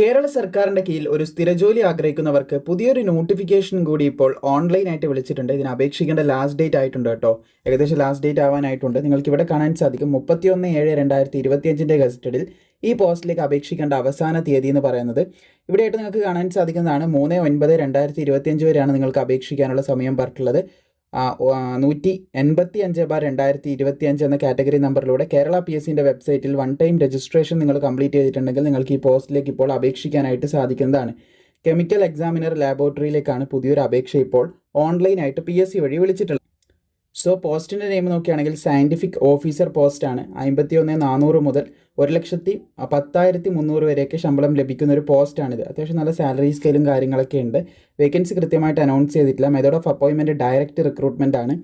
കേരള സർക്കാരിന്റെ കീഴിൽ ഒരു സ്ഥിരജോലി ആഗ്രഹിക്കുന്നവർക്ക് പുതിയൊരു നോട്ടിഫിക്കേഷൻ കൂടി ഇപ്പോൾ ഓൺലൈനായിട്ട് വിളിച്ചിട്ടുണ്ട്. ഇതിന് അപേക്ഷിക്കേണ്ട ലാസ്റ്റ് ഡേറ്റ് ആയിട്ടുണ്ട് കേട്ടോ. ഏകദേശം ലാസ്റ്റ് ഡേറ്റ് ആവാനായിട്ടുണ്ട്. നിങ്ങൾക്ക് ഇവിടെ കാണാൻ സാധിക്കും മുപ്പത്തിയൊന്ന് ഏഴ് രണ്ടായിരത്തി ഇരുപത്തിയഞ്ചിന്റെ ഗസറ്റഡിൽ ഈ പോസ്റ്റിലേക്ക് അപേക്ഷിക്കേണ്ട അവസാന തീയതി എന്ന് പറയുന്നത്. ഇവിടെയായിട്ട് നിങ്ങൾക്ക് കാണാൻ സാധിക്കുന്നതാണ് മൂന്ന് ഒൻപത് രണ്ടായിരത്തി ഇരുപത്തിയഞ്ച് വരെയാണ് നിങ്ങൾക്ക് അപേക്ഷിക്കാനുള്ള സമയം പറഞ്ഞിട്ടുള്ളത്. നൂറ്റി എൺപത്തി അഞ്ച് ബാർ രണ്ടായിരത്തി ഇരുപത്തി അഞ്ച് എന്ന കാറ്റഗറി നമ്പറിലൂടെ കേരള പി എസ് സിന്റെ വെബ്സൈറ്റിൽ വൺ ടൈം രജിസ്ട്രേഷൻ നിങ്ങൾ കംപ്ലീറ്റ് ചെയ്തിട്ടുണ്ടെങ്കിൽ നിങ്ങൾക്ക് ഈ പോസ്റ്റിലേക്ക് ഇപ്പോൾ അപേക്ഷിക്കാനായിട്ട് സാധിക്കുന്നതാണ്. കെമിക്കൽ എക്സാമിനർ ലാബോറട്ടറിയിലേക്കാണ് പുതിയൊരു അപേക്ഷ ഇപ്പോൾ ഓൺലൈനായിട്ട് പി എസ് സി വഴി വിളിച്ചിട്ടുള്ളത്. സോ പോസ്റ്റിന്റെ നെയിം നോക്കുകയാണെങ്കിൽ സയന്റിഫിക് ഓഫീസർ പോസ്റ്റാണ് അമ്പത്തി ഒന്ന് നാനൂറ് മുതൽ ഒരു ലക്ഷത്തി പത്തായിരത്തി മുന്നൂറ് വരെയൊക്കെ ശമ്പളം ലഭിക്കുന്ന ഒരു പോസ്റ്റാണിത് അത്യാവശ്യം നല്ല സാലറി സ്കെയിലും കാര്യങ്ങളൊക്കെ ഉണ്ട്. വേക്കൻസി കൃത്യമായിട്ട് അനൗൺസ് ചെയ്തിട്ടില്ല. മെത്തേഡ് ഓഫ് അപ്പോയിൻമെന്റ് ഡയറക്റ്റ് റിക്രൂട്ട്മെന്റ് ആണ്.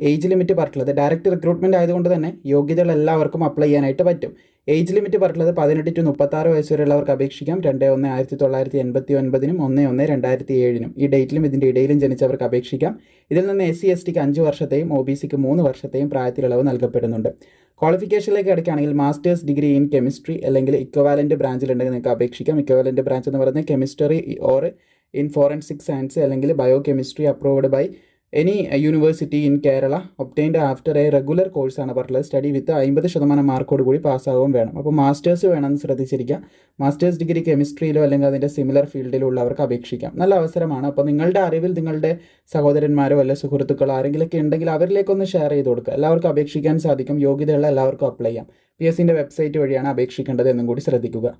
ഏജ് ലിമിറ്റ് പറഞ്ഞിട്ടുള്ളത്. ഡയറക്റ്റ് റിക്രൂട്ട്മെന്റ് ആയതുകൊണ്ട് തന്നെ യോഗ്യതകൾ എല്ലാവർക്കും അപ്ലൈ ചെയ്യാനായിട്ട് പറ്റും. ഏജ് ലിമിറ്റ് പറഞ്ഞിട്ടുള്ളത് പതിനെട്ട് ടു മുപ്പത്താറ് വയസ്സ് വരെയുള്ളവർക്ക് അപേക്ഷിക്കാം. രണ്ട് ഒന്ന് ആയിരത്തി തൊള്ളായിരത്തി എൺപത്തി ഒൻപതിനും ഒന്ന് ഒന്ന് രണ്ടായിരത്തി ഏഴിനും. ഈ ഡേറ്റിലും ഇതിന്റെ ഇടയിലും ജനിച്ചവർക്ക് അപേക്ഷിക്കാം. ഇതിൽ നിന്ന് എസ് സി എസ് ടിക്ക് അഞ്ച് വർഷത്തെയും ഒ ബി സിക്ക് മൂന്ന് വർഷത്തെയും പ്രായത്തിലിളവ് നൽകപ്പെടുന്നുണ്ട്. ക്വാളിഫിക്കേഷനിലേക്ക് കിടക്കുകയാണെങ്കിൽ മാസ്റ്റേഴ്സ് ഡിഗ്രി ഇൻ കെമിസ്ട്രി അല്ലെങ്കിൽ ഇക്വവാലന്റ് ബ്രാഞ്ചിലുണ്ടെങ്കിൽ നിങ്ങൾക്ക് അപേക്ഷിക്കാം. ഇക്വവാലന്റ് ബ്രാഞ്ച് എന്ന് പറയുന്നത് chemistry or in forensic science അല്ലെങ്കിൽ bio chemistry approved by any university in Kerala obtained after a regular കോഴ്സാണ് പറഞ്ഞത്. സ്റ്റഡി വിത്ത് അമ്പത് ശതമാനം മാർക്കോട് കൂടി പാസ്സാവുകയും വേണം. അപ്പോൾ മാസ്റ്റേഴ്സ് വേണമെന്ന് ശ്രദ്ധിച്ചിരിക്കുക. മാസ്റ്റേഴ്സ് ഡിഗ്രി കെമിസ്ട്രിയിലോ അല്ലെങ്കിൽ അതിന്റെ സിമിലർ ഫീൽഡിലോ ഉള്ളവർക്ക് അപേക്ഷിക്കാം. നല്ല അവസരമാണ്. അപ്പോൾ നിങ്ങളുടെ അറിവിൽ നിങ്ങളുടെ സഹോദരന്മാരോ അല്ല സുഹൃത്തുക്കളോ ആരെങ്കിലുമൊക്കെ ഉണ്ടെങ്കിൽ അവരിലേക്കൊന്ന് ഷെയർ ചെയ്ത് കൊടുക്കുക. എല്ലാവർക്കും അപേക്ഷിക്കാൻ സാധിക്കും. യോഗ്യതയുള്ള എല്ലാവർക്കും അപ്ലൈ ചെയ്യാം. പി എസ് സിന്റെ വെബ്സൈറ്റ് വഴിയാണ് അപേക്ഷിക്കേണ്ടത് എന്നും കൂടി ശ്രദ്ധിക്കുക.